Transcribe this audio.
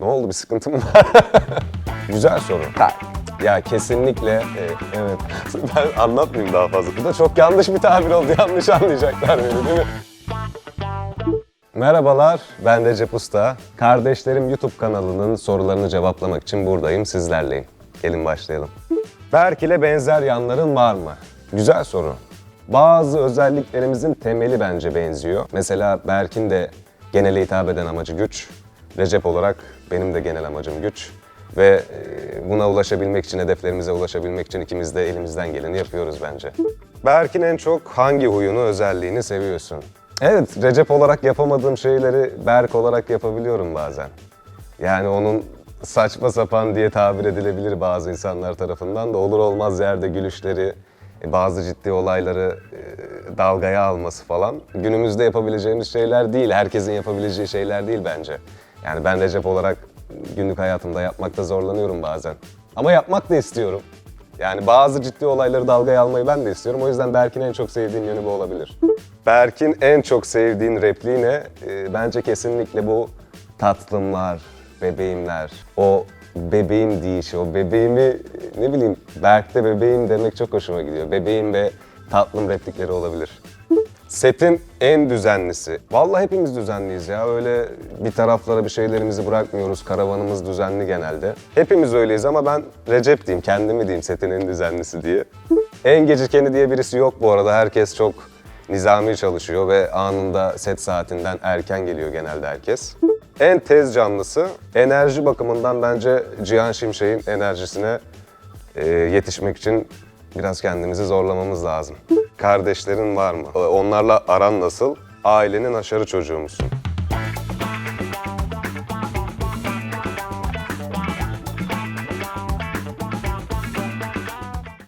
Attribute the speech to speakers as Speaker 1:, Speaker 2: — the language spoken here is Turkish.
Speaker 1: Ne oldu bir sıkıntı mı var? Güzel soru. Ha, Ya kesinlikle e, evet. Ben anlatmayayım daha fazla. Bu da çok yanlış bir tabir oldu. Yanlış anlayacaklar beni değil mi? Merhabalar, ben Recep Usta. Kardeşlerim YouTube kanalının sorularını cevaplamak için buradayım, sizlerleyim. Gelin başlayalım. Berk ile benzer yanların var mı? Güzel soru. Bazı özelliklerimizin temeli bence benziyor. Mesela Berk'in de genele hitap eden amacı güç. Recep olarak benim de genel amacım güç. Ve e, buna ulaşabilmek için, hedeflerimize ulaşabilmek için ikimiz de elimizden geleni yapıyoruz bence. Berk'in en çok hangi huyunu, özelliğini seviyorsun? Evet, Recep olarak yapamadığım şeyleri Berk olarak yapabiliyorum bazen. Yani onun saçma sapan diye tabir edilebilir bazı insanlar tarafından da olur olmaz yerde gülüşleri, e, bazı ciddi olayları e, dalgaya alması falan günümüzde yapabileceğimiz şeyler değil, herkesin yapabileceği şeyler değil bence. Yani ben Recep olarak günlük hayatımda yapmakta zorlanıyorum bazen. Ama yapmak da istiyorum. Yani bazı ciddi olayları dalgaya almayı ben de istiyorum. O yüzden Berk'in en çok sevdiğin yönü bu olabilir. Berk'in en çok sevdiğin repliği ne? Ee, bence kesinlikle bu tatlımlar, bebeğimler. O bebeğim deyişi, o bebeğimi ne bileyim Berk'te bebeğim demek çok hoşuma gidiyor. Bebeğim ve tatlım replikleri olabilir. Setin en düzenlisi. Vallahi hepimiz düzenliyiz ya. Öyle bir taraflara bir şeylerimizi bırakmıyoruz. Karavanımız düzenli genelde. Hepimiz öyleyiz ama ben Recep diyeyim, kendimi diyeyim setin en düzenlisi diye. En gecikeni diye birisi yok bu arada. Herkes çok nizami çalışıyor ve anında set saatinden erken geliyor genelde herkes. En tez canlısı enerji bakımından bence Cihan Şimşek'in enerjisine e, yetişmek için biraz kendimizi zorlamamız lazım. Kardeşlerin var mı? Onlarla aran nasıl? Ailenin aşarı çocuğu musun?